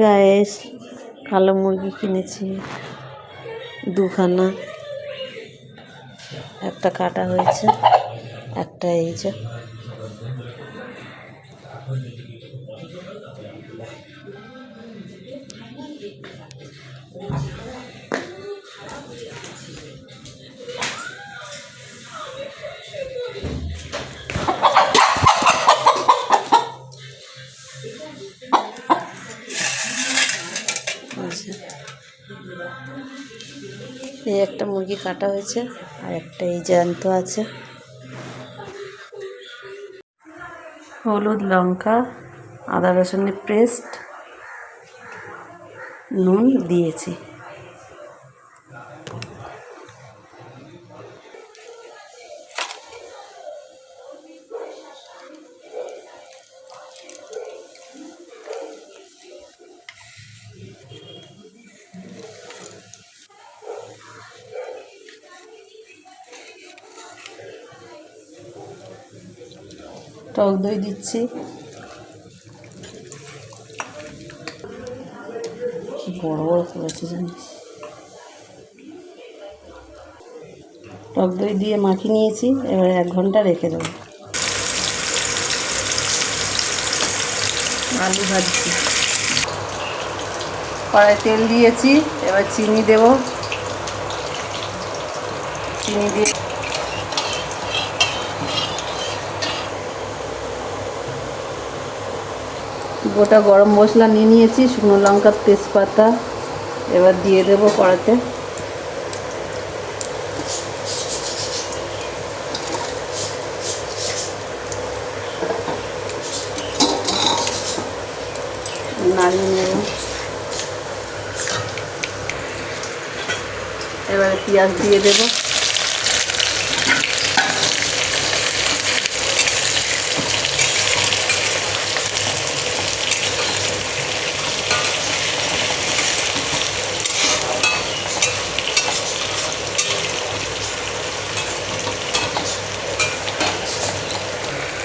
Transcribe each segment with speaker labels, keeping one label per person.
Speaker 1: Guys কালো মুরগি কিনেছি দুখানা। একটা কাটা হয়েছে একটা এই যে। এই একটা মুরগি কাটা হয়েছে আর একটা এই জ্যান্ত আছে। হলুদ লঙ্কা, আদা রসুনের পেস্ট, নুন দিয়েছি। টক দই দিচ্ছি। বড় বড় করেছে জানিস? টক দই দিয়ে মাখিয়ে নিয়েছি, এবার এক ঘণ্টা রেখে দেবো। আলু ভাজছি। কড়াই তেল দিয়েছি, এবার চিনি দেব। চিনি দিয়ে গোটা গরম মশলা নিয়ে নিয়েছি, শুকনো লঙ্কার তেজপাতা, এবার দিয়ে দেবো কড়াতে নাড়িয়ে এবারে পেঁয়াজ দিয়ে দেবো।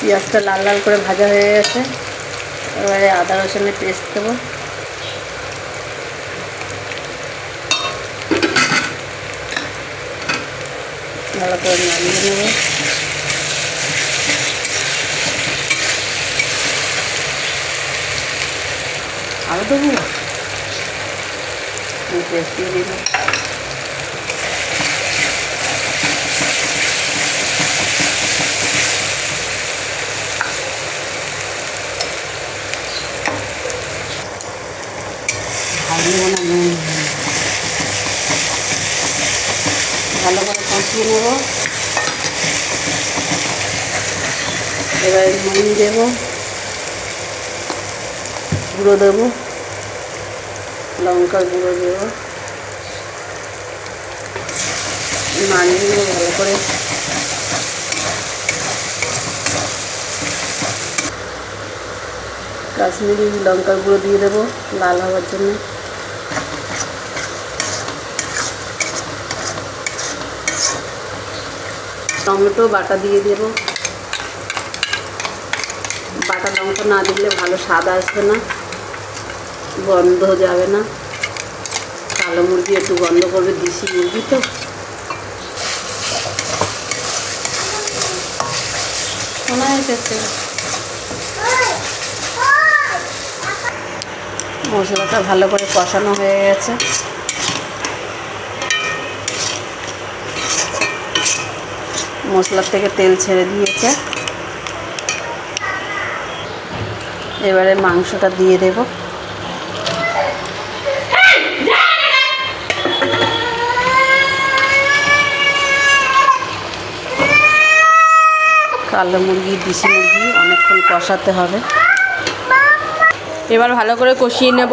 Speaker 1: পেঁয়াজটা লাল লাল করে ভাজা হয়ে গেছে। এবারে আদা রসুনের পেস্ট দেবো। ভালো করে নাড়িয়ে নেব। আলু দেবো? পেস্ট দিয়ে দিলাম ভাজবো না নুন ভালো করে কষিয়ে নেব। এবার নুন দেব। গুঁড়ো দেবো। লঙ্কা গুঁড়ো দেব। নেব ভালো করে। কাশ্মীরি লঙ্কার গুঁড়ো দিয়ে দেবো লাল হওয়ার জন্য। টমেটো বাটা দিয়ে দেব। বাটা লঙ্কা না দিলে ভালো স্বাদ আসবে না, গন্ধ যাবে না। কালো মুরগি একটু গন্ধ করবে, দেশি মুরগি তো। মশলাটা ভালো করে কষানো হয়ে গেছে। মশলার থেকে তেল ছেড়ে দিয়েছে। এবারে মাংসটা দিয়ে দেব। কালো মুরগি, দেশি মুরগি অনেকক্ষণ কষাতে হবে।
Speaker 2: এবার ভালো করে কষিয়ে নেব।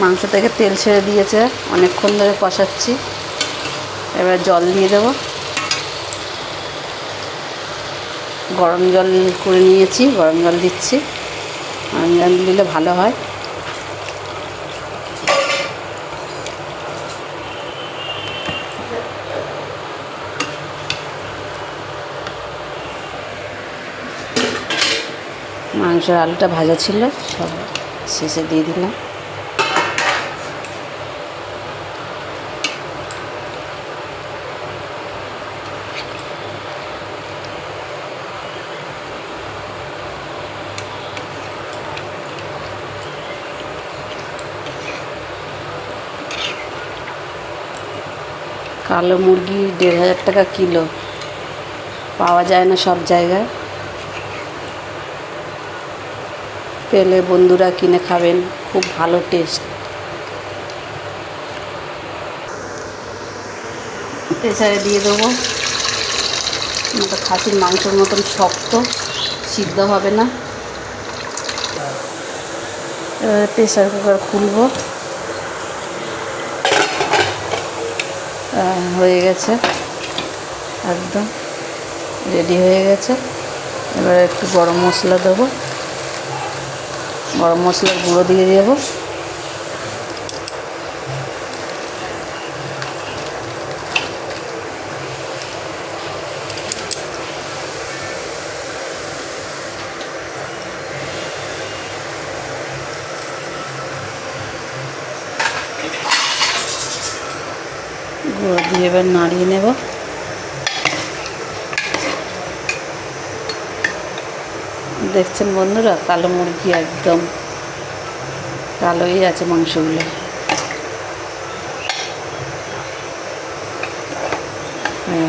Speaker 1: মাংস থেকে তেল ছেড়ে দিয়েছে। অনেকক্ষণ ধরে কষাচ্ছি। এবার জল দিয়ে দেবো। গরম জল করে নিয়েছি, গরম জল দিচ্ছি। গরম জল দিলে ভালো হয়। মাংসের আলুটা ভাজা ছিল, সব শেষে দিয়ে দিলাম। কালো মুরগি দেড় হাজার টাকা কিলো। পাওয়া যায় না সব জায়গায়। পেলে বন্ধুরা কিনে খাবেন, খুব ভালো টেস্ট প্রেসারে দিয়ে দেবো। ওটা খাসির মাংসের মতন শক্ত, সিদ্ধ হবে না। প্রেসার কুকার খুলবো। হয়ে গেছে। একদম রেডি হয়ে গেছে। এবার একটু গরম মশলা দেবো। গরম মশলার গুঁড়ো দিয়ে দেবো। গুঁড়ো দিয়ে এবার নাড়িয়ে নেব। দেখছেন বন্ধুরা কালো মুরগি একদম কালোই আছে মাংসগুলো। হয়ে